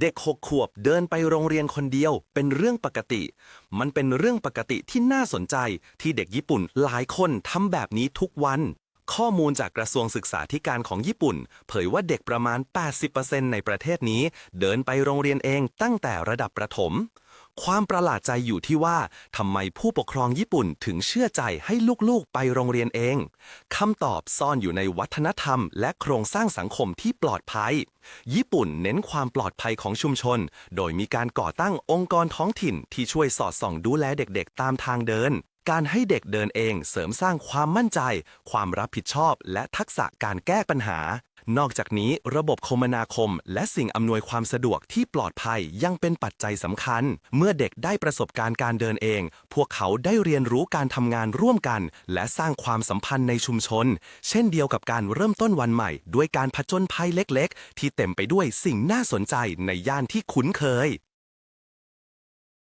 เด็กหกขวบเดินไปโรงเรียนคนเดียว เป็นเรื่องปกติ มันเป็นเรื่องปกติที่น่าสนใจที่เด็กญี่ปุ่นหลายคนทำแบบนี้ทุกวัน ข้อมูลจากกระทรวงศึกษาธิการของญี่ปุ่น เผยว่าเด็กประมาณ 80%ในประเทศนี้ เดินไปโรงเรียนเองตั้งแต่ระดับประถม ความประหลาดใจอยู่ที่ว่าทำไมผู้ปกครองญี่ปุ่นถึงเชื่อใจให้ลูกๆไปโรงเรียนเองคำตอบซ่อนอยู่ในวัฒนธรรม และโครงสร้างสังคมที่ปลอดภัย ญี่ปุ่นเน้นความปลอดภัยของชุมชน โดยมีการก่อตั้งองค์กรท้องถิ่นที่ช่วยสอดส่องดูแลเด็กๆ ตามทางเดิน การให้เด็กเดินเองเสริมสร้างความมั่นใจ ความรับผิดชอบ และทักษะการแก้ปัญหา นอกจากนี้ระบบคมนาคม และสิ่งอำนวยความสะดวกที่ปลอดภัยยังเป็นปัจจัยสำคัญ เมื่อเด็กได้ประสบการณ์การเดินเอง พวกเขาได้เรียนรู้การทำงานร่วมกัน และสร้างความสัมพันธ์ในชุมชน เช่นเดียวกับการเริ่มต้นวันใหม่ ด้วยการผจญภัยเล็ก ๆ ที่เต็มไปด้วยสิ่งน่าสนใจในย่านที่คุ้นเคย